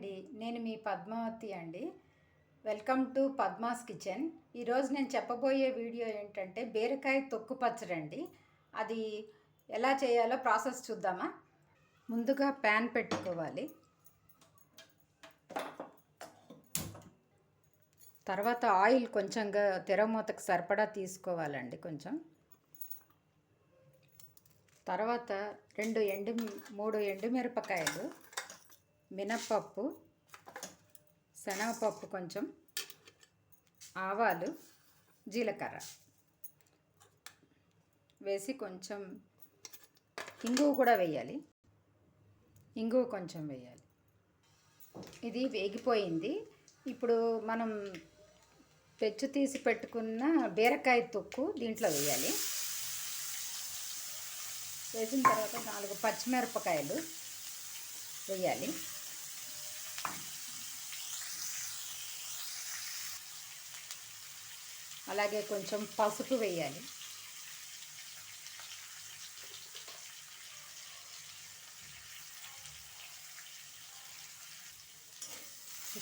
అండి. నేను మీ పద్మావతి అండి. Welcome to Padma's kitchen. ఈరోజు నేను చెప్పబోయే వీడియో ఏంటంటే బీరకాయ తొక్కు పచ్చడి అండి. అది ఎలా చేయాలో ప్రాసెస్ చూద్దామా? ముందుగా ప్యాన్ పెట్టుకోవాలి. తర్వాత ఆయిల్ కొంచెంగా తెరమూతకు సరిపడా తీసుకోవాలండి కొంచెం. తర్వాత రెండు ఎండు మూడు ఎండుమిరపకాయలు. మినప్పప్పు శనగపప్పు కొంచెం ఆవాలు జీలకర్ర వేసి కొంచెం ఇంగువ కూడా వేయాలి. ఇంగువ కొంచెం వేయాలి. ఇది వేగిపోయింది. ఇప్పుడు మనం పెచ్చు తీసి పెట్టుకున్న బీరకాయ తొక్కు దీంట్లో వేయాలి. వేసిన తర్వాత నాలుగు పచ్చిమిరపకాయలు వేయాలి. అలాగే కొంచెం పసుపు వేయాలి.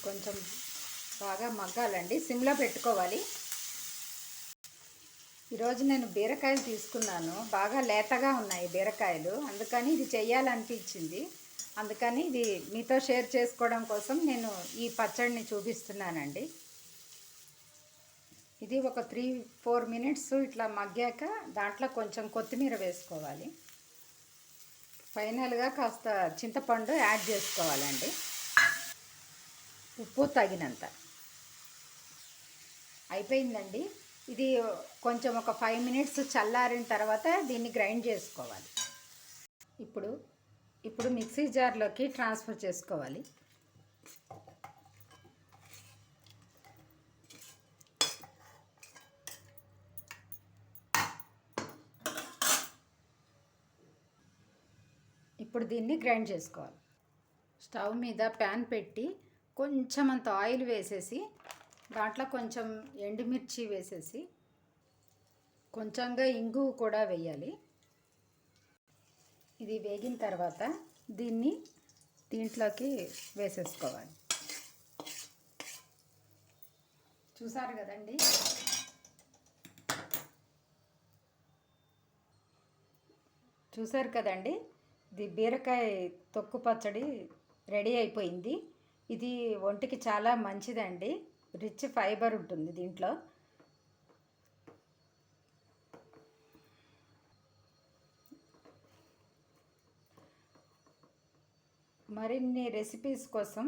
కొంచెం బాగా మగ్గాలండి సిమ్లో పెట్టుకోవాలి. ఈరోజు నేను బీరకాయలు తీసుకున్నాను బాగా లేతగా ఉన్నాయి బీరకాయలు అందుకని ఇది చెయ్యాలనిపించింది. అందుకని ఇది మీతో షేర్ చేసుకోవడం కోసం నేను ఈ పచ్చడిని చూపిస్తున్నానండి. ఇది ఒక త్రీ ఫోర్ మినిట్స్ ఇట్లా మగ్గాక దాంట్లో కొంచెం కొత్తిమీర వేసుకోవాలి. ఫైనల్గా కాస్త చింతపండు యాడ్ చేసుకోవాలండి. ఉప్పు తగినంత. అయిపోయిందండి. ఇది కొంచెం ఒక ఫైవ్ మినిట్స్ చల్లారిన తర్వాత దీన్ని గ్రైండ్ చేసుకోవాలి. ఇప్పుడు ఇప్పుడు మిక్సీ జార్లోకి ట్రాన్స్ఫర్ చేసుకోవాలి. ఇప్పుడు దీన్ని గ్రైండ్ చేసుకోవాలి. స్టవ్ మీద ప్యాన్ పెట్టి కొంచెం అంత ఆయిల్ వేసేసి దాంట్లో కొంచెం ఎండుమిర్చి వేసేసి కొంచెంగా ఇంగు కూడా వేయాలి. ఇది వేగిన తర్వాత దీన్ని దీంట్లోకి వేసేసుకోవాలి. చూసారు కదండి? చూసారు కదండి? ఇది బీరకాయ తొక్కు పచ్చడి రెడీ అయిపోయింది. ఇది ఒంటికి చాలా మంచిదండి. రిచ్ ఫైబర్ ఉంటుంది దీంట్లో. మరిన్ని రెసిపీస్ కోసం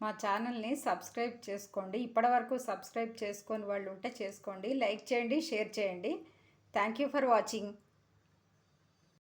మా ఛానల్ని సబ్స్క్రైబ్ చేసుకోండి. ఇప్పటివరకు సబ్స్క్రైబ్ చేసుకొని వాళ్ళు ఉంటే చేసుకోండి. లైక్ చేయండి షేర్ చేయండి. Thank you for watching